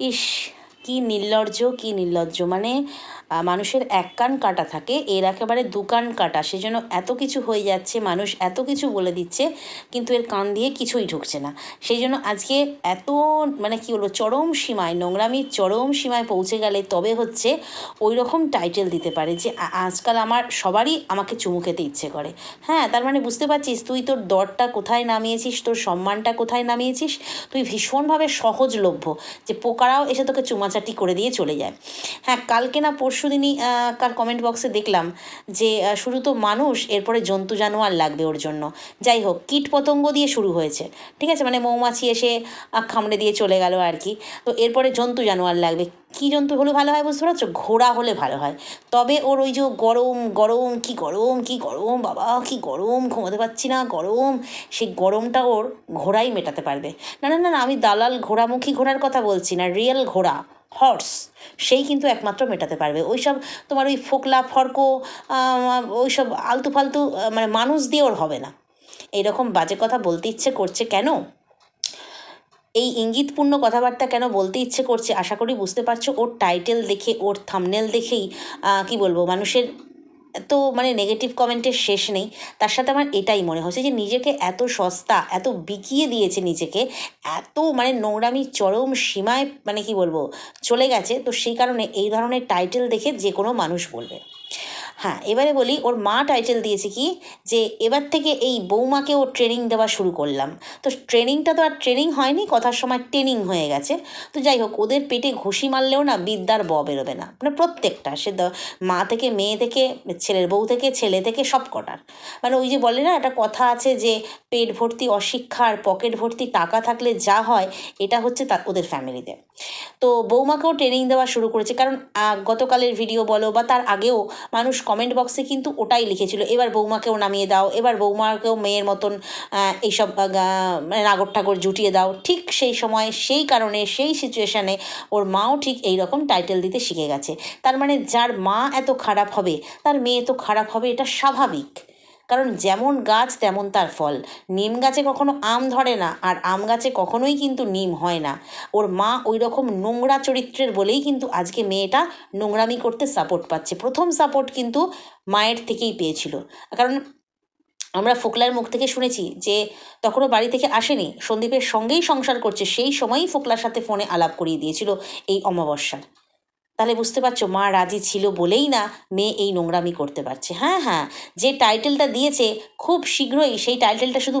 ইস কি নির্লজ্জ কি নির্লজ্জ। মানে মানুষের এক কান কাটা থাকে, এর একেবারে দু কান কাটা। সেজন্য এত কিছু হয়ে যাচ্ছে, মানুষ এত কিছু বলে দিচ্ছে, কিন্তু এর কান দিয়ে কিছুই ঢুকছে না। সেই জন্য আজকে এত মানে কি বলব, চরম সীমায় নোংরামির চরম সীমায় পৌঁছে গেলে তবে হচ্ছে ওই রকম টাইটেল দিতে পারে যে আজকাল আমার সবারই আমাকে চুমু খেতে ইচ্ছে করে। হ্যাঁ তার মানে বুঝতে পারছিস, তুই তোর দরটা কোথায় নামিয়েছিস, তোর সম্মানটা কোথায় নামিয়েছিস, তুই ভীষণভাবে সহজলভ্য যে পোকারাও এসে তোকে চুমাচাটি করে দিয়ে চলে যায়। হ্যাঁ কালকে না পরশু দিনই কার কমেন্ট বক্সে দেখলাম যে শুধু তো মানুষ, এরপরে জন্তু জানোয়ার লাগবে ওর জন্য। যাই হোক, কীট পতঙ্গ দিয়ে শুরু হয়েছে। ঠিক আছে? মানে মৌমাছি এসে কামড়ে দিয়ে চলে গেল আর কি। তো এরপরে জন্তু জানোয়ার লাগবে। কী জন্তু হলে ভালো হয় বুঝতে পারছ? ঘোড়া হলে ভালো হয়। তবে ওর ওই যে গরম গরম, কি গরম কি গরম, বাবা, কি গরম, ঘুমোতে পারছি না, গরম। সেই গরমটা ওর ঘোড়াই মেটাতে পারবে। না না না, আমি দালাল ঘোড়ামুখী ঘোড়ার কথা বলছি না, রিয়েল ঘোড়া। হর্স সেই কিন্তু একমাত্র মেটাতে পারবে। ওই সব তোমার ওই ফোকলা ফর্কো ওই সব আলতু ফালতু মানে মানুষ দিয়ে ওর হবে না। এইরকম বাজে কথা বলতে ইচ্ছে করছে কেন? এই ইঙ্গিতপূর্ণ কথাবার্তা কেন বলতে ইচ্ছে করছে? আশা করি বুঝতে পারছ, ওর টাইটেল দেখে, ওর থামনেল দেখেই কি বলব, মানুষের তো মানে নেগেটিভ কমেন্টের শেষ নেই। তার সাথে আমার এটাই মনে হচ্ছে যে নিজেকে এত সস্তা, এত বিকিয়ে দিয়েছে নিজেকে, এত মানে নোংরামি চরম সীমায় মানে কি বলব, চলে গেছে। তো সেই কারণে এই ধরনের টাইটেল দেখে যে কোনো মানুষ বলবে। হ্যাঁ এবারে বলি, ওর মা টাইটেল দিয়েছে কি? যে এবার থেকে এই বৌমাকে ও ট্রেনিং দেওয়া শুরু করলাম। তো ট্রেনিংটা তো আর ট্রেনিং হয়নি, কথার সময় ট্রেনিং হয়ে গেছে। তো যাই হোক, ওদের পেটে ঘুষি মারলেও না বিদ্যার ব বেরোবে না। মানে প্রত্যেকটা, সে মা থেকে, মেয়ে থেকে, ছেলের বউ থেকে, ছেলে থেকে, সব কটার। মানে ওই যে বলে না, একটা কথা আছে যে পেট ভর্তি অশিক্ষা আর পকেট ভর্তি টাকা থাকলে যা হয়, এটা হচ্ছে তা ওদের ফ্যামিলিতে তো। বৌমাকেও ট্রেনিং দেওয়া শুরু করেছে। কারণ গতকালের ভিডিও বলো বা তার আগেও মানুষ কমেন্ট বক্সে কিন্তু ওটাই লিখেছিল। এবার বৌমাকেও নামিয়ে দাও, এবার বৌমাকেও মেয়ের মতন এইসব মানে নাগর ঠাকুর জুটিয়ে দাও। ঠিক সেই সময়, সেই কারণে, সেই সিচুয়েশানে ওর মাও ঠিক এই রকম টাইটেল দিতে শিখে গেছে। তার মানে যার মা এত খারাপ হবে, তার মেয়ে তো খারাপ হবে, এটা স্বাভাবিক। কারণ যেমন গাছ, তেমন তার ফল। নিম গাছে কখনো আম ধরে না আর আম গাছে কখনোই কিন্তু নিম হয় না। ওর মা ওই রকম নোংরা চরিত্রের বলেই কিন্তু আজকে মেয়েটা নোংরামি করতে সাপোর্ট পাচ্ছে। প্রথম সাপোর্ট কিন্তু মায়ের থেকেই পেয়েছিল। কারণ আমরা ফোকলার মুখ থেকে শুনেছি যে তখনও বাড়ি থেকে আসেনি, সন্দীপের সঙ্গেই সংসার করছে, সেই সময়ই ফোকলার সাথে ফোনে আলাপ করিয়ে দিয়েছিল এই অমাবস্যার তাহলে বুঝতে পারছ, মা রাজি ছিল বলেই না মেয়ে এই নোংরামি করতে পারছে। হ্যাঁ হ্যাঁ যে টাইটেলটা দিয়েছে খুব শীঘ্রই, সেই টাইটেলটা শুধু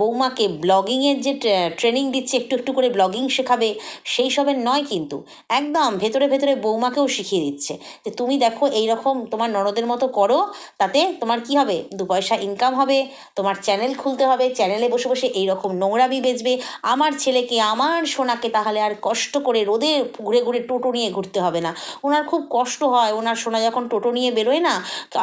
বৌমাকে ব্লগিংয়ের যে ট্রেনিং দিচ্ছে, একটু একটু করে ব্লগিং শেখাবে, সেই সবের নয় কিন্তু। একদম ভেতরে ভেতরে বৌমাকেও শিখিয়ে দিচ্ছে যে তুমি দেখো এই রকম তোমার ননদের মতো করো, তাতে তোমার কি হবে? দু পয়সা ইনকাম হবে, তোমার চ্যানেল খুলতে হবে চ্যানেলে বসে বসে এই রকম নোংরামি বেচবে। আমার ছেলেকে, আমার সোনাকে তাহলে আর কষ্ট করে রোদে ঘুরে ঘুরে টোটো নিয়ে ঘুরতে হবে না। ওনার খুব কষ্ট হয়। ওনার সোনা যখন টোটো নিয়ে বেরোয় না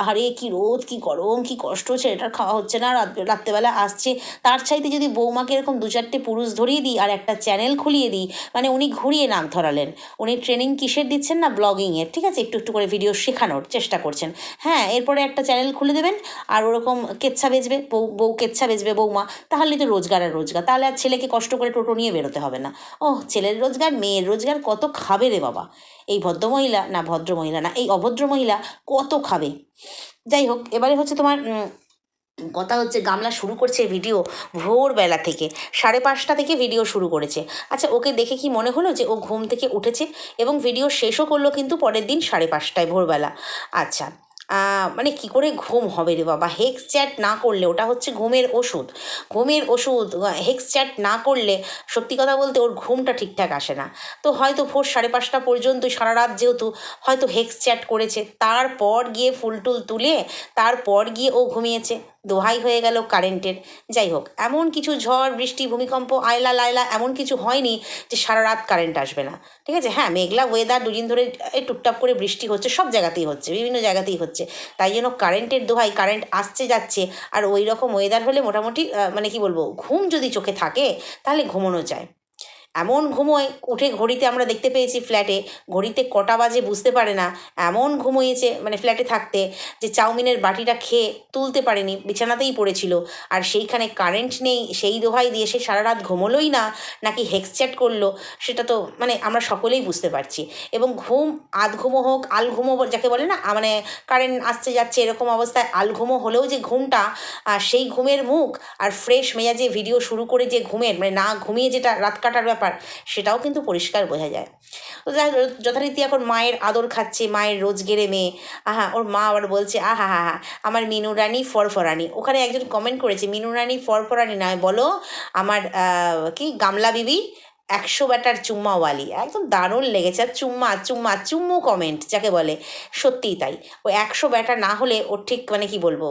আহারে কি রোদ, কি গরম, কি কষ্ট, ছেলেটার খাওয়া হচ্ছে না, রাত, রাত্রেবেলা আসছে। তার চাইতে যদি বৌমাকে এরকম দু চারটে পুরুষ ধরিয়ে দিই আর একটা চ্যানেল খুলিয়ে দিই মানে উনি ঘুরিয়ে নাক ধরালেন। উনি ট্রেনিং কিসের দিচ্ছেন না? ব্লগিংয়ের ঠিক আছে? একটু একটু করে ভিডিও শেখানোর চেষ্টা করছেন। হ্যাঁ এরপরে একটা চ্যানেল খুলে দেবেন আর ওরকম কেচ্ছা বেচবে, বউ বউ কেচ্ছা বেচবে বৌমা তাহলেই তো রোজগার আর রোজগার। তাহলে আর ছেলেকে কষ্ট করে টোটো নিয়ে বেরোতে হবে না। ও ছেলের রোজগার, মেয়ের রোজগার, কত খাবে রে বাবা। এই ভদ্রমহিলা না ভদ্রমহিলা না, এই অভদ্র মহিলা কত খাবে? যাই হোক, এবারে হচ্ছে তোমার কথা হচ্ছে গামলা শুরু করছে ভিডিও ভোরবেলা থেকে, সাড়ে পাঁচটা থেকে ভিডিও শুরু করেছে। আচ্ছা ওকে দেখে কি মনে হলো যে ও ঘুম থেকে উঠেছে এবং ভিডিও শেষও করল কিন্তু পরের দিন সাড়ে পাঁচটায় ভোরবেলা? আচ্ছা মানে কি করে ঘুম হবে রে বাবা? হেক্স চ্যাট না করলে, ওটা হচ্ছে ঘুমের ওষুধ। ঘুমের ওষুধ, হেক্স চ্যাট না করলে, সত্যি কথা বলতে ওর ঘুমটা ঠিকঠাক আসে না। তো হয়তো ভোর সাড়ে পাঁচটা পর্যন্ত সারা রাত যেহেতু, হয়তো হেক্স চ্যাট করেছে। তারপর গিয়ে ফুল টুল তুলে, তারপর গিয়ে ও ঘুমিয়েছে। দোহাই হয়ে গেল কারেন্টের। যাই হোক, এমন কিছু ঝড়, বৃষ্টি, ভূমিকম্প, আয়লা লায়লা, এমন কিছু হয়নি যে সারা রাত কারেন্ট আসবে না। ঠিক আছে? হ্যাঁ মেঘলা ওয়েদার দুদিন ধরে টুকটাপ করে বৃষ্টি হচ্ছে, সব জায়গাতেই হচ্ছে, বিভিন্ন জায়গাতেই হচ্ছে। তাই জন্য কারেন্টের দোহাই, কারেন্ট আসছে, যাচ্ছে, আর ওই রকম ওয়েদার হলে মোটামুটি মানে কি বলব, ঘুম যদি চোখে থাকে, তাহলে ঘুমোনো যায়। এমন ঘুমোয়, উঠে ঘড়িতে আমরা দেখতে পেয়েছি ফ্ল্যাটে, ঘড়িতে কটা বাজে বুঝতে পারে না, এমন ঘুমোয়েছে মানে ফ্ল্যাটে থাকতে, যে চাউমিনের বাটিটা খেয়ে তুলতে পারেনি, বিছানাতেই পড়েছিল। আর সেইখানে কারেন্ট নেই, সেই দোহাই দিয়ে সে সারা রাত ঘুমোলোই না, নাকি হেক্সচ্যাট করল, সেটা তো মানে আমরা সকলেই বুঝতে পারছি। এবং ঘুম আধ ঘুমো হোক, আল ঘুমো যাকে বলে না মানে কারেন্ট আসছে, যাচ্ছে, এরকম অবস্থায় আল ঘুমো হলেও যে ঘুমটা সেই ঘুমের মুখ, আর ফ্রেশ মেজাজে ভিডিও শুরু করে যে ঘুমের মানে না ঘুমিয়ে যেটা, রাত কাটার ব্যাপার সেটাও কিন্তু পরিষ্কার বোঝা যায়। তো যাই যথারীতি এখন মায়ের আদর খাচ্ছে, মায়ের রোজ গেড়ে মেয়ে। আহা, ওর মা আবার বলছে, আহা, হা হা, আমার মিনু রানী ফরফরানি ওখানে একজন কমেন্ট করেছে, মিনু রানী ফরফরানি নয় বলো, আমার কি, গামলা বিবি? একশো ব্যাটার চুম্মাওয়ালি, একদম দারুণ লেগেছে। আর চুম্মা চুম্মা, চুম্মু কমেন্ট যাকে বলে, সত্যিই তাই। ওই একশো ব্যাটা না হলে ওর ঠিক মানে কি বলব,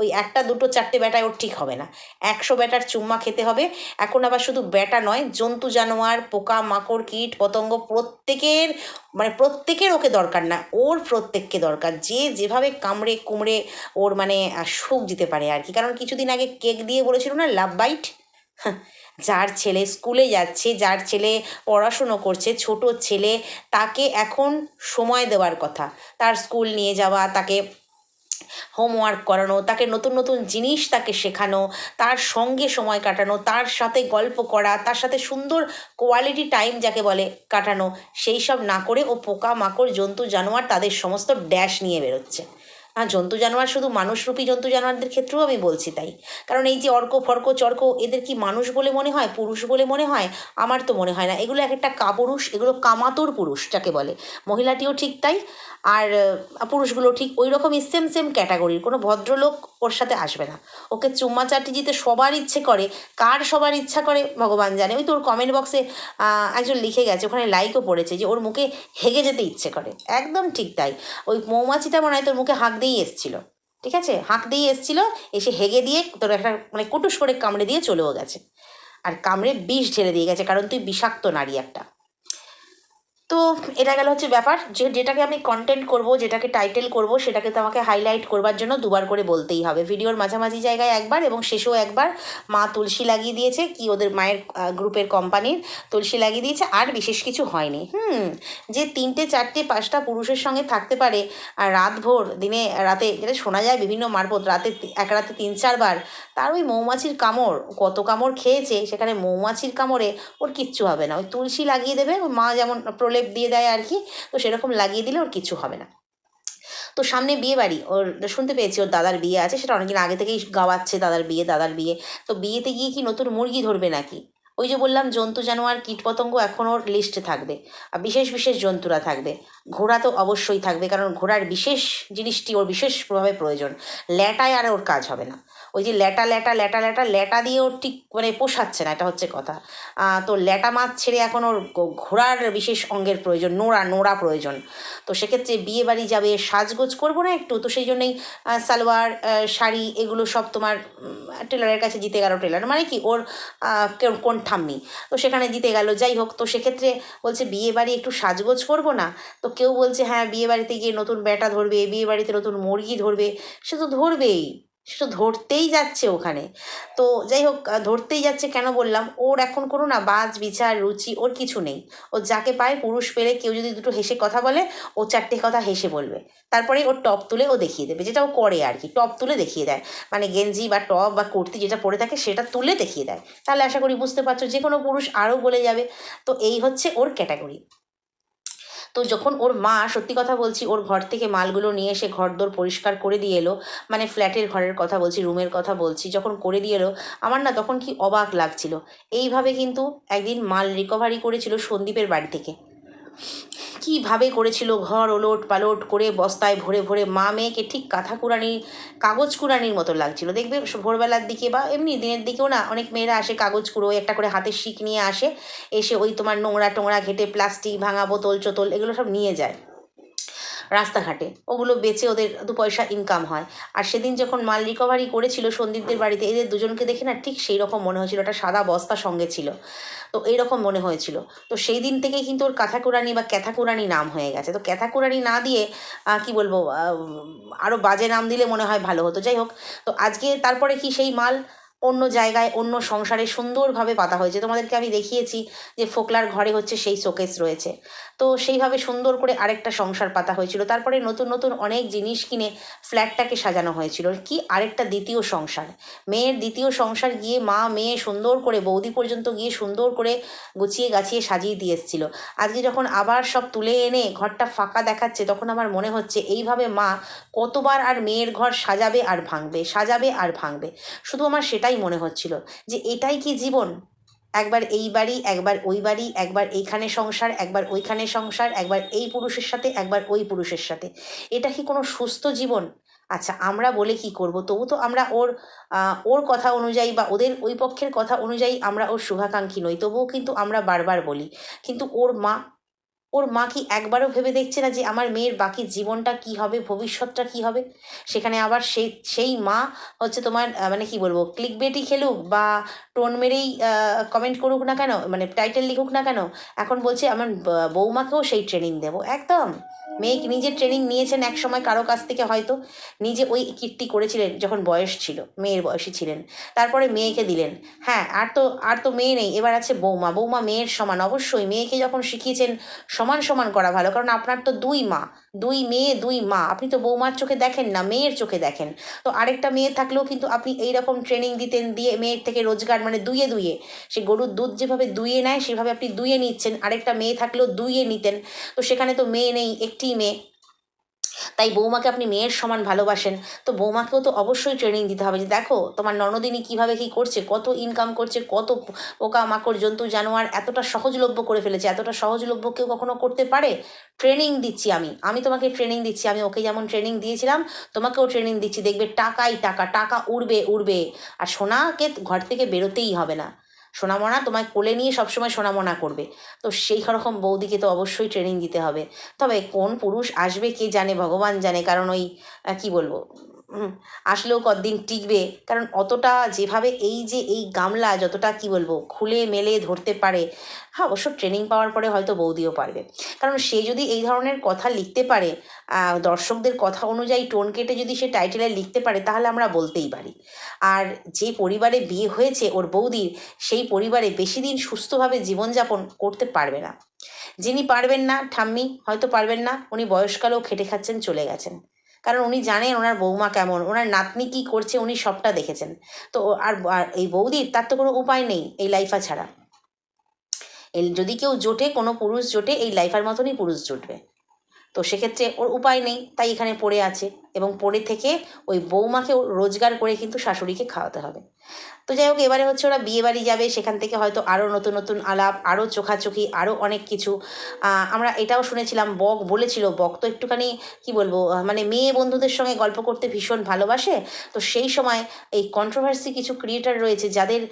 ওই একটা, দুটো, চারটে ব্যাটায় ওর ঠিক হবে না। একশো ব্যাটার চুম্মা খেতে হবে। এখন আবার শুধু ব্যাটা নয়, জন্তু, জানোয়ার, পোকা, মাকড়, কীট, পতঙ্গ প্রত্যেকের মানে প্রত্যেকের ওকে দরকার না, ওর প্রত্যেককে দরকার। যে যেভাবে কামড়ে, কুমড়ে ওর মানে সুখ দিতে পারে আর কি। কারণ কিছুদিন আগে কেক দিয়ে বলেছিল না লাভ বাইট যার ছেলে স্কুলে যাচ্ছে, যার ছেলে পড়াশুনো করছে, ছোট ছেলে, তাকে এখন সময় দেওয়ার কথা। তার স্কুল নিয়ে যাওয়া, তাকে হোমওয়ার্ক করানো, তাকে নতুন নতুন জিনিস তাকে শেখানো, তার সঙ্গে সময় কাটানো, তার সাথে গল্প করা, তার সাথে সুন্দর কোয়ালিটি টাইম যাকে বলে কাটানো, সেই সব না করে ও পোকা মাকড় জন্তু, জানোয়ার তাদের সমস্ত ড্যাশ নিয়ে বেরোচ্ছে। আর জন্তু জানোয়ার শুধু মানুষরূপী জন্তু জানোয়ারদের ক্ষেত্রেও আমি বলছি তাই। কারণ এই যে অর্ক, ফর্ক, চর্ক, এদের কি মানুষ বলে মনে হয়, পুরুষ বলে মনে হয়? আমার তো মনে হয় না। এগুলো এক একটা কাপুরুষ, এগুলো কামাতুর পুরুষ যাকে বলে। মহিলাটিও ঠিক তাই, আর পুরুষগুলো ঠিক ওই রকমই সেম সেম ক্যাটাগরির কোনো ভদ্রলোক ওর সাথে আসবে না। ওকে চুম্মা চাটি দিতে সবার ইচ্ছে করে, কার সবার ইচ্ছা করে, ভগবান জানে। ওই তো ওর কমেন্ট বক্সে একজন লিখে গেছে, ওখানে লাইকও পড়েছে যে ওর মুখে হেগে যেতে ইচ্ছে করে। একদম ঠিক তাই। ওই মৌমাছিটা মনে হয় তোর মুখে হাঁক দিয়েই এসছিল, ঠিক আছে? হাঁক দিয়ে এসছিল, এসে হেগে দিয়ে তোর একটা মানে কুটুস করে কামড়ে দিয়ে চলেও গেছে। আর কামড়ে বিষ ঢেলে দিয়ে গেছে, কারণ তুই বিষাক্ত নারী একটা। তো এটা গেল হচ্ছে ব্যাপার, যে যেটাকে আমি কন্টেন্ট করব, যেটাকে টাইটেল করব, সেটাকে তো আমাকে হাইলাইট করবার জন্য দুবার করে বলতেই হবে। ভিডিওর মাঝামাঝি জায়গায় একবার এবং শেষেও একবার মা তুলসী লাগিয়ে দিয়েছে, কি ওদের মায়ের গ্রুপের কোম্পানির তুলসী লাগিয়ে দিয়েছে, আর বিশেষ কিছু হয়নি। হুম, যে তিনটে, চারটে, পাঁচটা পুরুষের সঙ্গে থাকতে পারে, আর রাত ভোর দিনে, রাতে, যেটা শোনা যায় বিভিন্ন মারফত, রাতে এক রাতে তিন চারবার তার ওই মৌমাছির কামড় কত কামড় খেয়েছে, সেখানে মৌমাছির কামড়ে ওর কিচ্ছু হবে না। ওই তুলসী লাগিয়ে দেবে, মা যেমন প্রলেপ দিয়ে দেয় আর কি তো সেরকম লাগিয়ে দিলে ওর কিছু হবে না। তো সামনে বিয়ে বাড়ি, ওর শুনতে পেয়েছি ওর দাদার বিয়ে আছে, সেটা অনেকদিন আগে থেকেই গাওয়াচ্ছে দাদার বিয়ে দাদার বিয়ে। তো বিয়েতে গিয়ে কি নতুন মুরগি ধরবে নাকি? ওই যে বললাম, জন্তু, জানোয়ার, কীটপতঙ্গ এখন ওর লিস্টে থাকবে। আর বিশেষ বিশেষ জন্তুরা থাকবে। ঘোড়া তো অবশ্যই থাকবে, কারণ ঘোড়ার বিশেষ জিনিসটি ওর বিশেষভাবে প্রয়োজন। ল্যাটায় আর ওর কাজ হবে না। ওই যে ল্যাটা ল্যাটা ল্যাটা ল্যাটা ল্যাটা দিয়ে ওর ঠিক মানে পোষাচ্ছে না, এটা হচ্ছে কথা। তো ল্যাটা মাছ ছেড়ে এখন ওর ঘোড়ার বিশেষ অঙ্গের প্রয়োজন, নোড়া নোড়া প্রয়োজন। তো সেক্ষেত্রে বিয়ে বাড়ি যাবে, সাজগোজ করব না একটু? তো সেই জন্যই সালোয়ার শাড়ি এগুলো সব তোমার টেলারের কাছে জিতে গেল টেলার। মানে কি? ওর কোন ঠাম্মি। তো সেখানে জিতে গেল। যাই হোক, তো সেক্ষেত্রে বলছে বিয়ে বাড়ি একটু সাজগোজ করব না? তো কেউ বলছে হ্যাঁ বিয়ে বাড়িতে গিয়ে নতুন ব্যাটা ধরবে বিয়ে বাড়িতে নতুন মুরগি ধরবে। সে তো ধরবেই। সে তো ধরতেই যাচ্ছে ওখানে। তো যাই হোক ধরতেই যাচ্ছে কেন বললাম, ওর এখন কোনো না বাজ, বিচার, রুচি, ওর কিছু নেই। ও যাকে পায় পুরুষ পেলে কেউ যদি দুটো হেসে কথা বলে, ও চারটে কথা হেসে বলবে। তারপরে ওর টপ তুলে ও দেখিয়ে দেবে, যেটা ও করে আর কি, টপ তুলে দেখিয়ে দেয়। মানে গেঞ্জি বা টপ বা কুর্তি যেটা পরে থাকে সেটা তুলে দেখিয়ে দেয়। তাহলে আশা করি বুঝতে পারছ যে কোনো পুরুষ আরও বলে যাবে। তো এই হচ্ছে ওর ক্যাটাগরি। তো যখন ওর মা, সত্যি কথা বলছি, ওর ঘর থেকে মালগুলো নিয়ে এসে ঘর দোর পরিষ্কার করে দিয়ে এলো মানে ফ্ল্যাটের ঘরের কথা বলছি, রুমের কথা বলছি, যখন করে দিয়ে এলো, আমার না তখন কি অবাক লাগছিল। এইভাবে কিন্তু একদিন মাল রিকভারি করেছিল সন্দীপের বাড়ি থেকে। কীভাবে করেছিল ঘর ওলট পালট করে বস্তায় ভরে ভরে মা মেয়েকে ঠিক কাঁথা কুড়ানি, কাগজ কুড়ানির মতো লাগছিল। দেখবে ভোরবেলার দিকে বা এমনি দিনের দিকেও না অনেক মেয়েরা আসে কাগজ কুড়ো, একটা করে হাতে শিক নিয়ে আসে, এসে ওই তোমার নোংরা টোংরা ঘেটে, প্লাস্টিক ভাঙা বোতল, চোতল, এগুলো সব নিয়ে যায়। রাস্তাঘাটে। ওগুলো বেচে ওদের দু পয়সা ইনকাম হয়। আর সেদিন যখন মাল রিকভারি করেছিল সন্দীপদের বাড়িতে, এদের দুজনকে দেখে না ঠিক সেই রকম মনে হয়েছিল, একটা সাদা বস্তা সঙ্গে ছিল। তো এইরকম মনে হয়েছিল। তো সেই দিন থেকে কিন্তু ওর কাঁথাকুরানি বা ক্যাথাকুরানি নাম হয়ে গেছে। তো ক্যাথাকুরানি না দিয়ে কি বলব আরও বাজে নাম দিলে মনে হয় ভালো হতো। যাই হোক, তো আজকে তারপরে কি সেই মাল অন্য জায়গায়, অন্য সংসারে সুন্দরভাবে পাতা হয়েছে। তোমাদেরকে আমি দেখিয়েছি যে ফোকলার ঘরে হচ্ছে সেই শোকেস রয়েছে। তো সেইভাবে সুন্দর করে আরেকটা সংসার পাতা হয়েছিল। তারপরে নতুন নতুন অনেক জিনিস কিনে ফ্ল্যাটটাকে সাজানো হয়েছিল। কি? আরেকটা দ্বিতীয় সংসার। মেয়ের দ্বিতীয় সংসার গিয়ে মা, মেয়ে সুন্দর করে, বৌদি পর্যন্ত গিয়ে সুন্দর করে গুছিয়ে, গাছিয়ে সাজিয়ে দিয়ে এসেছিল। আজকে যখন আবার সব তুলে এনে ঘরটা ফাঁকা দেখাচ্ছে, তখন আমার মনে হচ্ছে এইভাবে মা কতবার আর মেয়ের ঘর সাজাবে আর ভাঙবে, সাজাবে আর ভাঙবে। শুধু আমার সেটাই মনে হচ্ছিল যে এটাই কি জীবন? একবার এই বাড়ি, একবার ওই বাড়ি, একবার এইখানে সংসার, একবার ওইখানে সংসার, একবার এই পুরুষের সাথে, একবার ওই পুরুষের সাথে। এটা কি কোনো সুস্থ জীবন? আচ্ছা আমরা বলে কি করব? তবু তো আমরা ওর ওর কথা অনুযায়ী বা ওদের ওই পক্ষের কথা অনুযায়ী আমরা ওর শুভাকাঙ্ক্ষী নই। তবুও কিন্তু আমরা বারবার বলি। কিন্তু ওর মা ওর মা কি একবারও ভেবে দেখছে না যে আমার মেয়ের বাকি জীবনটা কি হবে, ভবিষ্যৎটা কি হবে? সেখানে আবার সেই সেই মা হচ্ছে তোমার মানে কি বলব ক্লিক বেটি খেলুক বা টোন মেরেই কমেন্ট করুক না কেন মানে টাইটেল লিখুক না কেন, এখন বলছে আমার বৌমাকেও সেই ট্রেনিং দেবো, একদম। মেয়ে নিজে ট্রেনিং নিয়েছেন এক সময় কারও কাছ থেকে হয়তো? নিজে ওই কীর্তি করেছিলেন যখন বয়স ছিল, মেয়ের বয়সী ছিলেন। তারপরে মেয়েকে দিলেন। হ্যাঁ আর তো আর তো মেয়ে নেই। এবার আছে বৌমা। বৌমা মেয়ের সমান। অবশ্যই মেয়েকে যখন শিখিয়েছেন, সমান সমান করা ভালো। কারণ আপনার তো দুই মা। দুই মেয়ে, দুই মা। আপনি তো বৌমার চোখে দেখেন না, মেয়ের চোখে দেখেন। তো আরেকটা মেয়ে থাকলেও কিন্তু আপনি এই রকম ট্রেনিং দিতেন, দিয়ে মেয়ের থেকে রোজগার মানে দুইয়ে দুইয়ে। সে গরুর দুধ যেভাবে দুইয়ে নেয়, সেভাবে আপনি দুইয়ে নিচ্ছেন। আরেকটা মেয়ে থাকলেও দুইয়ে নিতেন। তো সেখানে তো মেয়ে নেই, একটি মেয়ে। তাই বৌমাকে আপনি মেয়ের সমান ভালোবাসেন। তো বৌমাকেও তো অবশ্যই ট্রেনিং দিতে হবে যে, দেখো, তোমার ননদিনী কীভাবে কি করছে, কত ইনকাম করছে, কত পোকা মাকড় জন্তু, জানোয়ার এতটা সহজলভ্য করে ফেলেছে, এতটা সহজলভ্য কেউ কখনো করতে পারে? ট্রেনিং দিচ্ছি আমি। আমি তোমাকে ট্রেনিং দিচ্ছি। আমি ওকে যেমন ট্রেনিং দিয়েছিলাম, তোমাকেও ট্রেনিং দিচ্ছি। দেখবে টাকাই টাকা টাকা উড়বে উড়বে। আর সোনাকে ঘর থেকে বেরোতেই হবে না। সোনামনা তোমায় কোলে নিয়ে সবসময় সোনামনা করবে। তো সেই রকম বৌদিকে তো অবশ্যই ট্রেনিং দিতে হবে। তবে কোন পুরুষ আসবে কে জানে, ভগবান জানে। কারণ ওই কি বলব? আসলেও কদিন টিকবে? কারণ অতটা যেভাবে এই যে এই গামলা যতটা কি বলব, খুলে মেলে ধরতে পারে হ্যাঁ অবশ্য ট্রেনিং পাওয়ার পরে হয়তো বৌদিও পারবে। কারণ সে যদি এই ধরনের কথা লিখতে পারে দর্শকদের কথা অনুযায়ী টোন কেটে যদি সে টাইটেলে লিখতে পারে, তাহলে আমরা বলতেই পারি। আর যে পরিবারে বিয়ে হয়েছে ওর বৌদির সেই পরিবারে বেশি দিন সুস্থভাবে জীবনযাপন করতে পারবে না। যিনি পারবেন না, ঠাম্মি, হয়তো পারবেন না, উনি বয়সকালেও খেটে খাচ্ছেন, চলে গেছেন। কারণ উনি জানেন ওনার বৌমা কেমন, ওনার নাতনি কী করছে উনি সবটা দেখেছেন। তো আর এই বৌদির তার তো কোনো উপায় নেই এই লাইফা ছাড়া। এই যদি কেউ জোটে, কোনো পুরুষ জোটে, এই লাইফার মতনই পুরুষ জুটবে। তো সেক্ষেত্রে ওর উপায় নেই, তাই এখানে পড়ে আছে। এবং পড়ে থেকে ওই বৌমাকে রোজগার করে কিন্তু শাশুড়িকে খাওয়াতে হবে। তো যাই হোক, এবারে হচ্ছে ওরা বিয়ে বাড়ি যাবে, সেখান থেকে হয়তো আরও নতুন নতুন আলাপ আরও চোখাচোখি আরও অনেক কিছু। আমরা এটাও শুনেছিলাম, বক বলেছিল, বক তো একটুখানি কি বলব মানে মেয়ে বন্ধুদের সঙ্গে গল্প করতে ভীষণ ভালোবাসে। তো সেই সময় এই কন্ট্রোভার্সি কিছু ক্রিয়েটার রয়েছে, যাদের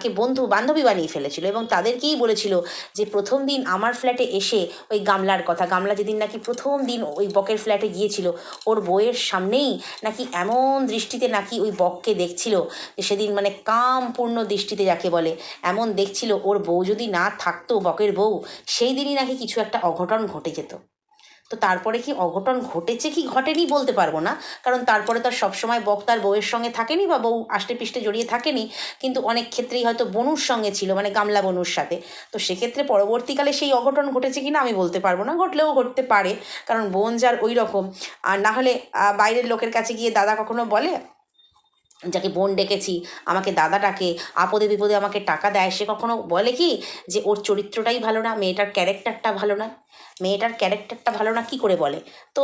কে বন্ধু, বান্ধবী বানিয়ে ফেলেছিল এবং তাদেরকেই বলেছিল যে প্রথম দিন আমার ফ্ল্যাটে এসে ওই গামলার কথা, গামলা যেদিন নাকি প্রথম দিন ওই বকের ফ্ল্যাটে গিয়েছিল, ওর বইয়ের সামনেই নাকি এমন দৃষ্টিতে নাকি ওই বককে দেখছিল সেদিন মানে কামপূর্ণ দৃষ্টিতে যাকে বলে, এমন দেখছিল ওর বউ যদি না থাকতো বকের বউ, সেই দিনই নাকি কিছু একটা অঘটন ঘটে যেত। তো তারপরে কি অঘটন ঘটেছে কি ঘটেনি বলতে পারব না, কারণ তারপরে তার সবসময় বক্তার বউয়ের সঙ্গে থাকেনি বা বউ আষ্টে পিষ্টে জড়িয়ে থাকেনি, কিন্তু অনেক ক্ষেত্রেই হয়তো বনুর সঙ্গে ছিল মানে গামলা বনুর সাথে। তো সেক্ষেত্রে পরবর্তীকালে সেই অঘটন ঘটেছে কি না আমি বলতে পারব না, ঘটলেও ঘটতে পারে, কারণ বোন যার ওই রকম আর না হলে বাইরের লোকের কাছে গিয়ে দাদা কখনো বলে? যাকে বোন ডেকেছি, আমাকে দাদাটাকে আপদে বিপদে আমাকে টাকা দেয়, সে কখনো বলে কি যে ওর চরিত্রটাই ভালো না, মেয়েটার ক্যারেক্টারটা ভালো না? মেয়েটার ক্যারেক্টারটা ভালো না কি করে বলে? তো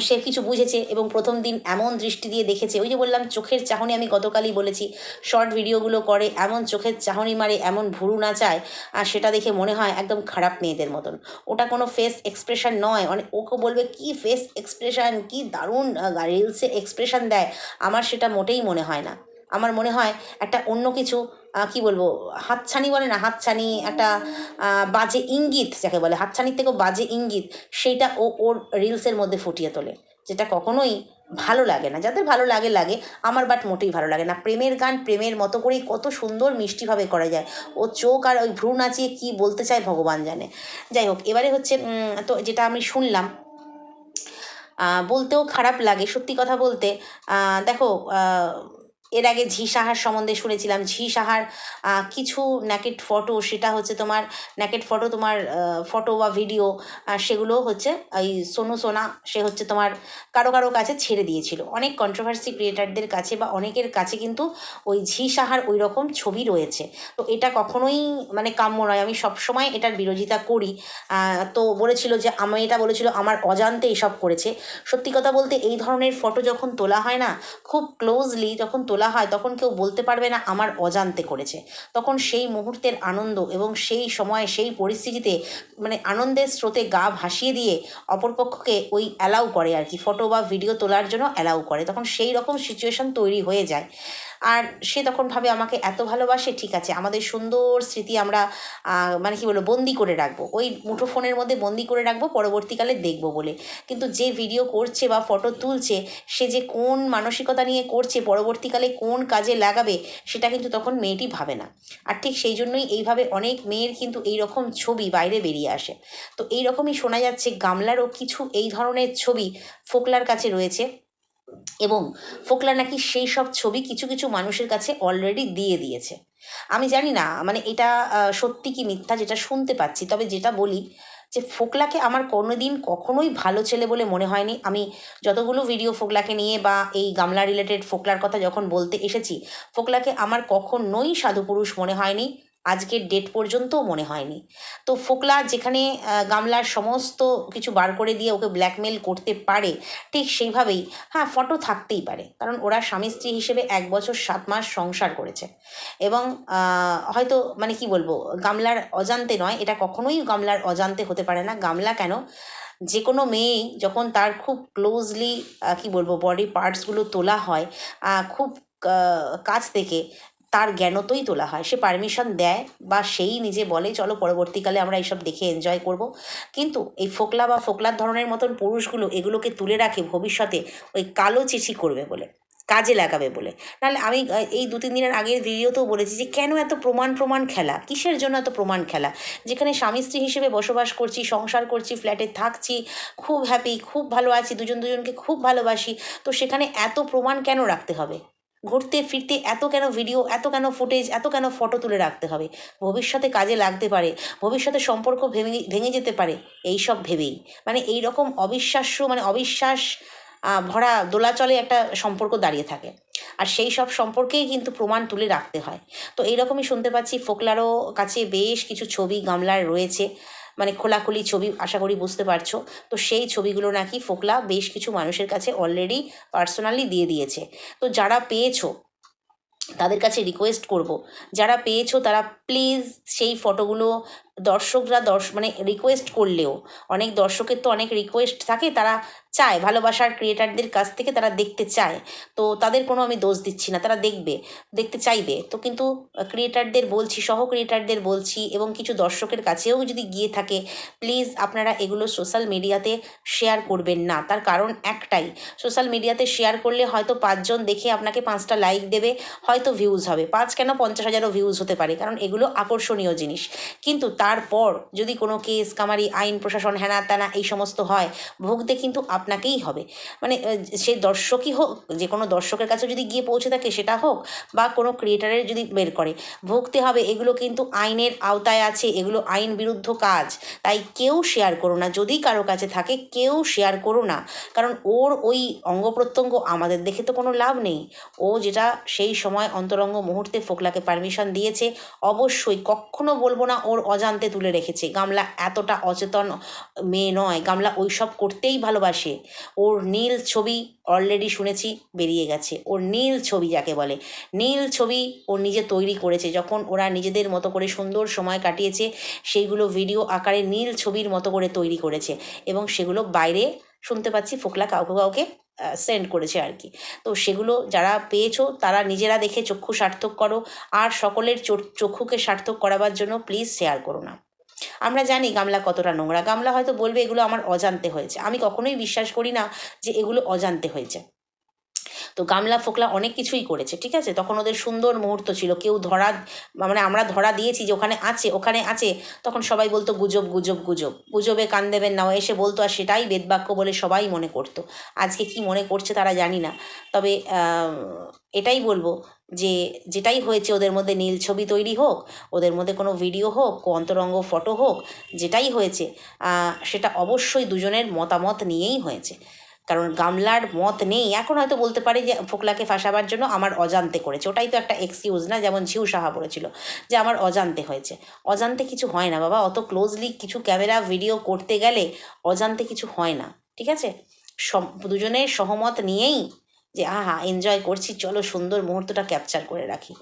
সে কিছু বুঝেছে এবং প্রথম দিন এমন দৃষ্টি দিয়ে দেখেছে। ওই যে বললাম, চোখের চাহনি আমি গতকালই বলেছি। শর্ট ভিডিওগুলো করে এমন চোখের চাহনি মারে, এমন ভুরু না চায় আর সেটা দেখে মনে হয় একদম খারাপ মেয়েদের মতন। ওটা কোনো ফেস এক্সপ্রেশন নয়। অনেক ওকে বলবে, কি ফেস এক্সপ্রেশন কি দারুণ রিলসে এক্সপ্রেশন দেয়? আমার সেটা মোটেই মনে হয় না। আমার মনে হয় একটা অন্য কিছু কি বলব, হাতছানি বলে না, হাতছানি একটা বাজে ইঙ্গিত যাকে বলে, হাতছানির থেকেও বাজে ইঙ্গিত সেইটা ও ওর রিলসের মধ্যে ফুটিয়ে তোলে, যেটা কখনোই ভালো লাগে না। যাদের ভালো লাগে লাগে। আমার বাট মোটেই ভালো লাগে না। প্রেমের গান প্রেমের মতো করেই কত সুন্দর মিষ্টিভাবে করা যায়। ও চোখ আর ওই ভ্রু নাচিয়ে কী বলতে চায় ভগবান জানে। যাই হোক, এবারে হচ্ছে তো যেটা আমি শুনলাম বলতেও খারাপ লাগে। সত্যি কথা বলতে দেখো এর আগে ঝি সাহার সম্বন্ধে শুনেছিলাম। ঝি সাহার কিছু ন্যাকেট ফটো সেটা হচ্ছে তোমার ন্যাকেট ফটো তোমার ফটো বা ভিডিও সেগুলো হচ্ছে, এই সোনু সোনা, সে হচ্ছে তোমার কারও কারও কাছে ছেড়ে দিয়েছিল। অনেক কন্ট্রোভার্সি ক্রিয়েটারদের কাছে বা অনেকের কাছে কিন্তু ওই ঝি সাহার ওই রকম ছবি রয়েছে। তো এটা কখনোই মানে কাম্য নয়। আমি সবসময় এটার বিরোধিতা করি। তো বলেছিল যে আমি এটা বলেছিল, আমার অজান্তে এসব করেছে। সত্যি কথা বলতে, এই ধরনের ফটো যখন তোলা হয় না, খুব ক্লোজলি যখন তোলা হয়, তখন কেউ বলতে পারবে না, আমার অজান্তে করেছে। তখন সেই মুহূর্তের আনন্দ এবং সেই সময়ে সেই পরিস্থিতিতে মানে আনন্দের স্রোতে গা ভাসিয়ে দিয়ে অপরপক্ষকে ওই অ্যালাউ করে আর কি ফটো বা ভিডিও তোলার জন্য অ্যালাউ করে। তখন সেই রকম সিচুয়েশন তৈরি হয়ে যায়। আর সে তখন ভাবে, আমাকে এত ভালোবাসে? ঠিক আছে, আমাদের সুন্দর স্মৃতি আমরা মানে কি বলব, বন্দি করে রাখব। ওই মুঠো ফোনের মধ্যে বন্দি করে রাখব, পরবর্তীকালে দেখব বলে। কিন্তু যে ভিডিও করছে বা ফটো তুলছে, সে যে কোন মানসিকতা নিয়ে করছে, পরবর্তীকালে কোন কাজে লাগাবে সেটা কিন্তু তখন মেয়েটি ভাবে না। আর ঠিক সেই জন্যই এইভাবে অনেক মেয়ের কিন্তু এই রকম ছবি বাইরে বেরিয়ে আসে। তো এই রকমই শোনা যাচ্ছে গামলারও কিছু এই ধরনের ছবি ফোকলার কাছে রয়েছে এবং ফোকলা নাকি সেই সব ছবি কিছু কিছু মানুষের কাছে অলরেডি দিয়ে দিয়েছে। আমি জানি না মানে এটা সত্যি কি মিথ্যা যেটা শুনতে পাচ্ছি, তবে যেটা বলি যে ফোকলাকে আমার কোনো দিন কখনোই ভালো ছেলে বলে মনে হয়নি। আমি যতগুলো ভিডিও ফোকলাকে নিয়ে বা এই গামলা রিলেটেড ফোকলার কথা যখন বলতে এসেছি, ফোকলাকে আমার কখনোই সাধু পুরুষ মনে হয়নি। আজকের ডেট পর্যন্তও মনে হয়নি। তো ফোকলা যেখানে গামলার সমস্ত কিছু বার করে দিয়ে ওকে ব্ল্যাকমেল করতে পারে, ঠিক সেইভাবেই হ্যাঁ ফটো থাকতেই পারে। কারণ ওরা স্বামী স্ত্রী হিসেবে এক বছর সাত মাস সংসার করেছে। এবং হয়তো মানে কি বলব, গামলার অজান্তে নয়, এটা কখনোই গামলার অজান্তে হতে পারে না। গামলা কেন? যে কোনো মেয়েই যখন তার খুব ক্লোজলি কি বলব বডি পার্টসগুলো তোলা হয় খুব কাছ থেকে তার জ্ঞানতই তোলা হয়। সে পারমিশন দেয় বা সেই নিজে বলে, চলো পরবর্তীকালে আমরা এইসব দেখে এনজয় করব। কিন্তু এই ফোকলা বা ফোকলার ধরনের মতন পুরুষগুলো এগুলোকে তুলে রাখে ভবিষ্যতে ওই কালো চিঠি করবে বলে, কাজে লাগাবে বলে। নাহলে আমি, এই দু তিন দিনের আগের ভিডিওতেও বলেছি যে, কেন এত প্রমাণ প্রমাণ খেলা? কিসের জন্য এত প্রমাণ খেলা? যেখানে স্বামী, স্ত্রী হিসেবে বসবাস করছি, সংসার করছি ফ্ল্যাটে থাকছি, খুব হ্যাপি খুব ভালো আছি, দুজন দুজনকে খুব ভালোবাসি। তো সেখানে এত প্রমাণ কেন রাখতে হবে? ঘুরতে, ফিরতে এত কেন ভিডিও এত কেন ফুটেজ এত কেন ফটো তুলে রাখতে হবে? ভবিষ্যতে কাজে লাগতে পারে, ভবিষ্যতে সম্পর্ক ভেঙে ভেঙে যেতে পারে এই সব ভেবেই। মানে এই রকম অবিশ্বাস্য মানে অবিশ্বাস ভরা দোলাচলে একটা সম্পর্ক দাঁড়িয়ে থাকে। আর সেই সব সম্পর্কেই কিন্তু প্রমাণ তুলে রাখতে হয়। তো এইরকমই শুনতে পাচ্ছি, ফোকলারও কাছে বেশ কিছু ছবি গামলার রয়েছে। মানে খোলাখুলি ছবি আশা করি বুঝতে পারছ। তো সেই ছবিগুলো নাকি ফোকলা বেশ কিছু মানুষের কাছে অলরেডি পার্সোনালি দিয়ে দিয়েছে। তো যারা পেয়েছ, তাদের কাছে রিকোয়েস্ট করব। যারা পেয়েছ, তারা প্লিজ সেই ফটোগুলো দর্শকরা দর্শ মানে রিকোয়েস্ট করলেও, অনেক দর্শকের তো অনেক রিকোয়েস্ট থাকে, তারা চায়, ভালোবাসার ক্রিয়েটারদের কাছ থেকে তারা দেখতে চায়, তো তাদের কোনো আমি দোষ দিচ্ছি না, তারা দেখবে, দেখতে চাইবে, তো কিন্তু ক্রিয়েটারদের বলছি, সহ ক্রিয়েটারদের বলছি, এবং কিছু দর্শকের কাছেও যদি গিয়ে থাকে প্লিজ আপনারা এগুলো সোশ্যাল মিডিয়াতে শেয়ার করবেন না, তার কারণ একটাই সোশ্যাল মিডিয়াতে শেয়ার করলে হয়তো পাঁচজন দেখে আপনাকে পাঁচটা লাইক দেবে, হয়তো ভিউজ হবে, পাঁচ কেন পঞ্চাশ হাজারও ভিউজ হতে পারে, কারণ এগুলো আকর্ষণীয় জিনিস, কিন্তু তারপর যদি কোনো কেস, কামারি, আইন, প্রশাসন হ্যানা ত্যানা এই সমস্ত হয়, ভুগতে কিন্তু আপনাকেই হবে। মানে সে দর্শকই হোক, যে কোনো দর্শকের কাছে যদি গিয়ে পৌঁছে থাকে সেটা হোক, বা কোনো ক্রিয়েটারের যদি বের করে, ভুগতে হবে, এগুলো কিন্তু আইনের আওতায় আছে, এগুলো আইন বিরুদ্ধ কাজ। তাই কেউ শেয়ার করো না, যদি কারও কাছে থাকে, কেউ শেয়ার করো না। কারণ ওর ওই অঙ্গ প্রত্যঙ্গ আমাদের দেখে তো কোনো লাভ নেই। ও যেটা সেই সময় অন্তরঙ্গ মুহূর্তে ফোকলাকে পারমিশন দিয়েছে, অবশ্যই কখনো বলব না ওর অজান্তে তুলে রেখেছে। গামলা এতটা অচেতন মেয়ে নয়, গামলা ওইসব করতেই ভালোবাসে। ওর নীল ছবি অলরেডি শুনেছি, বেরিয়ে গেছে। ওর নীল ছবি যাকে বলে, নীল ছবি ও নিজে তৈরি করেছে। যখন ওরা নিজেদের মতো করে সুন্দর সময় কাটিয়েছে, সেইগুলো ভিডিও আকারে নীল ছবির মতো করে তৈরি করেছে এবং সেগুলো বাইরে শুনতে পাচ্ছি, ফোকলা কাউকে কাউকে সেন্ড করেছে আর কি তো সেগুলো যারা পেয়েছ, তারা নিজেরা দেখে চক্ষু সার্থক করো, আর সকলের চক্ষুকে সার্থক করাবার জন্য প্লিজ শেয়ার করো না। আমরা জানি গামলা কতটা নোংরা। গামলা হয়তো বলবে এগুলো আমার অজান্তে হয়েছে। আমি কখনোই বিশ্বাস করি না যে এগুলো অজান্তে হয়েছে। তো গামলা ফোকলা অনেক কিছুই করেছে, ঠিক আছে? তখন ওদের সুন্দর মুহূর্ত ছিল, কেউ ধরা মানে আমরা ধরা দিয়েছি যে ওখানে আছে ওখানে আছে, তখন সবাই বলতো, গুজব গুজব গুজব। গুজবে কান দেবেন না। এসে বলতো, আর সেটাই বেদবাক্য বলে সবাই মনে করতো। আজকে কি মনে করছে তারা জানি না। তবে এটাই বলব যে, যেটাই হয়েছে ওদের মধ্যে নীল ছবি তৈরি হোক, ওদের মধ্যে কোনো ভিডিও হোক, অন্তরঙ্গ ফটো হোক, যেটাই হয়েছে সেটা অবশ্যই দুজনের মতামত নিয়েই হয়েছে। কারণ গামলার মত নেই। এখন হয়তো বলতে পারে যে ফোকলাকে ফাঁসাবার জন্য আমার অজান্তে করেছে। ওটাই তো একটা এক্সকিউজ না? যেমন ঝিউ সাহা বলেছিল যে আমার অজান্তে হয়েছে। অজান্তে কিছু হয় না বাবা। অত ক্লোজলি কিছু ক্যামেরা ভিডিও করতে গেলে অজান্তে কিছু হয় না। ঠিক আছে? সব দুজনের সহমত নিয়েই যে, আহা এনজয় করছি। চলো সুন্দর মুহূর্তটা ক্যাপচার করে রাখি।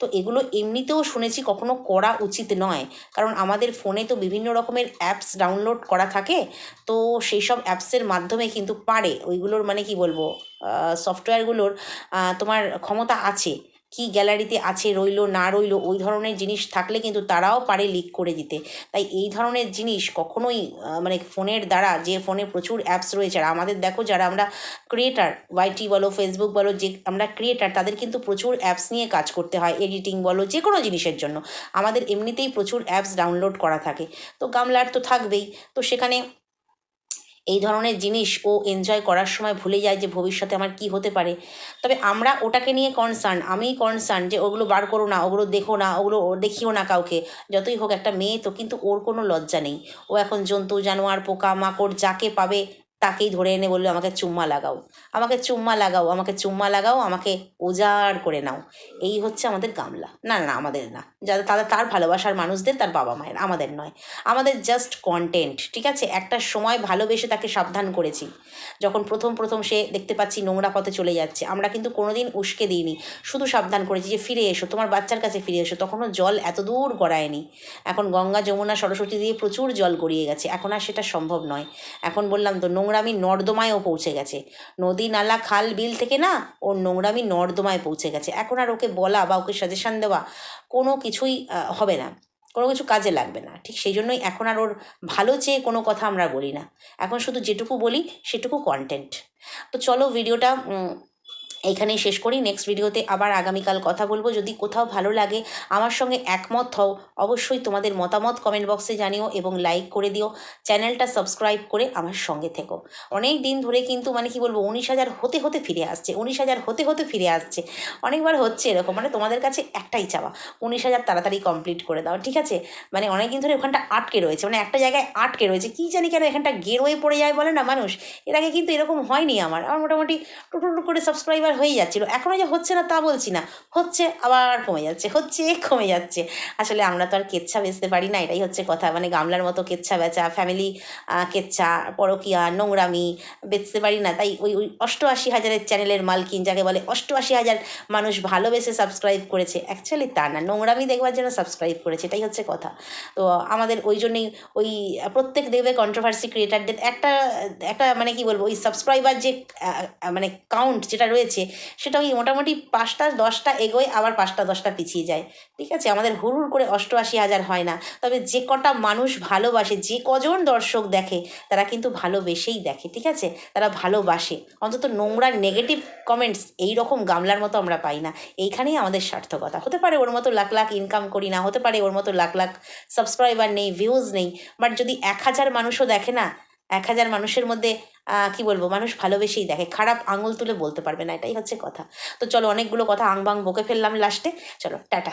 তো এগুলো এমনিতেও শুনেছি কখনো করা উচিত নয়। কারণ আমাদের ফোনে তো বিভিন্ন রকমের অ্যাপস ডাউনলোড করা থাকে, তো সেই সব অ্যাপসের মাধ্যমে কিন্তু পারে। ওইগুলোর মানে কি বলব? সফটওয়্যারগুলোর তোমার ক্ষমতা আছে। কি গ্যালারিতে আছে, রইল, না রইল, ওই ধরনের জিনিস থাকলে কিন্তু তারাও পারে লিক করে দিতে। তাই এই ধরনের জিনিস কখনোই মানে ফোনের দ্বারা, যে ফোনে প্রচুর অ্যাপস রয়েছে, আর আমাদের দেখো যারা আমরা ক্রিয়েটার ওয়াইটি বলো ফেসবুক বলো, যে আমরা ক্রিয়েটার তাদের কিন্তু প্রচুর অ্যাপস নিয়ে কাজ করতে হয় এডিটিং বলো, যে কোনো জিনিসের জন্য। আমাদের এমনিতেই প্রচুর অ্যাপস ডাউনলোড করা থাকে। তো গামলার তো থাকবেই। তো সেখানে এই ধরনের জিনিস ও এনজয় করার সময় ভুলে যায় যে ভবিষ্যতে আমার কি হতে পারে। তবে আমরা ওটাকে নিয়ে কনসার্ন আমি কনসার্ন যে ওগুলো বার করো না, ওগুলো দেখো না, ওগুলো দেখিও না কাউকে। যতই হোক একটা মেয়ে তো কিন্তু ওর কোনো লজ্জা নেই। ও এখন জন্তু, জানোয়ার, পোকা, মাকড় যাকে পাবে তাকেই ধরে এনে বলল আমাকে চুম্মা লাগাও আমাকে চুম্মা লাগাও আমাকে চুম্মা লাগাও আমাকে উজাড় করে নাও। এই হচ্ছে আমাদের গামলা। না না না, আমাদের না। যাদের তাদের তার ভালোবাসার মানুষদের তার বাবা মায়ের আমাদের নয়। আমাদের জাস্ট কন্টেন্ট ঠিক আছে? একটা সময় ভালোবেসে তাকে সাবধান করেছি। যখন প্রথম প্রথম সে দেখতে পাচ্ছি নোংরা পথে চলে যাচ্ছে আমরা কিন্তু কোনোদিন উস্কে দিইনি। শুধু সাবধান করেছি যে ফিরে এসো তোমার বাচ্চার কাছে ফিরে এসো। তখনও জল এত দূর গড়ায়নি। এখন গঙ্গা যমুনা সরস্বতী দিয়ে প্রচুর জল গড়িয়ে গেছে। এখন আর সেটা সম্ভব নয়। এখন বললাম তো নোংরামি নর্দমায়ও পৌঁছে গেছে। নদী, নালা, খাল, বিল থেকে না ওর নোংরামি নর্দমায় পৌঁছে গেছে। এখন আর ওকে বলা বা ওকে সাজেশান দেওয়া কোনো কিছুই হবে না। কোনো কিছু কাজে লাগবে না। ঠিক সেই জন্যই এখন আর ওর ভালো চেয়ে কোনো কথা আমরা বলি না। এখন শুধু যেটুকু বলি সেটুকু কন্টেন্ট তো চলো ভিডিওটা উম, এইখানেই শেষ করি। নেক্সট ভিডিওতে আবার আগামীকাল কথা বলব। যদি কোথাও ভালো লাগে আমার সঙ্গে একমত হও। অবশ্যই তোমাদের মতামত কমেন্ট বক্সে জানিও এবং লাইক করে দিও। চ্যানেলটা সাবস্ক্রাইব করে আমার সঙ্গে থেকো। অনেক দিন ধরে কিন্তু মানে কি বলব উনিশ হাজার হতে হতে ফিরে আসছে। উনিশ হাজার হতে হতে ফিরে আসছে। অনেকবার হচ্ছে এরকম। মানে তোমাদের কাছে একটাই চাওয়া উনিশ হাজার তাড়াতাড়ি কমপ্লিট করে দাও। ঠিক আছে? মানে অনেক দিন ধরে ওখানটা আটকে রয়েছে। মানে একটা জায়গায় আটকে রয়েছে। কী জানি কেন এখানটা গেরোয়ে পড়ে যায় বলে না মানুষ? এর আগে কিন্তু এরকম হয়নি আমার। আমার মোটামুটি টুটু টুটু করে সাবস্ক্রাইবার হয়ে যাচ্ছিল। এখনও যে হচ্ছে না তা বলছি না, হচ্ছে আবার কমে যাচ্ছে, হচ্ছে কমে যাচ্ছে। আসলে আমরা তো আর কেচ্ছা বেচতে পারি না, এটাই হচ্ছে কথা। মানে গামলার মতো কেচ্ছা বেচা ফ্যামিলি কেচ্ছা, পরকিয়া, নোংরামি বেচতে পারি না। তাই ওই ওই অষ্টআশি হাজারের চ্যানেলের মালকিন, যাকে বলে অষ্টআশি হাজার মানুষ ভালোবেসে সাবস্ক্রাইব করেছে অ্যাকচুয়ালি তা না, নোংরামি দেখবার জন্য সাবস্ক্রাইব করেছে, এটাই হচ্ছে কথা। তো আমাদের ওই জন্যই ওই প্রত্যেক দেখবে কন্ট্রোভার্সি ক্রিয়েটারদের একটা একটা মানে কি বলব, ওই সাবস্ক্রাইবার যে মানে কাউন্ট যেটা রয়েছে সেটা ওই মোটামুটি পাঁচটা, দশটা এগোয়, আবার পাঁচটা, দশটা পিছিয়ে যায়। ঠিক আছে? আমাদের হুড় করে অষ্টআশি হাজার হয় না। তবে যে কটা মানুষ ভালোবাসে, যে কজন দর্শক দেখে, তারা কিন্তু ভালোবেসেই দেখে। ঠিক আছে? তারা ভালোবাসে। অন্তত নোংরা নেগেটিভ কমেন্টস এই রকম গামলার মতো আমরা পাই না। এইখানেই আমাদের সার্থকতা। হতে পারে ওর মতো লাখ লাখ ইনকাম করি না, হতে পারে ওর মতো লাখ লাখ সাবস্ক্রাইবার নেই ভিউজ নেই বাট যদি এক হাজার মানুষও দেখে না, এক হাজার মানুষের মধ্যে কি বলব, মানুষ ভালোবেসেই দেখে, খারাপ আঙুল তুলে বলতে পারবে না, এটাই হচ্ছে কথা। তো চলো, অনেকগুলো কথা আংবাং বকে ফেললাম লাস্টে চলো, টাটা।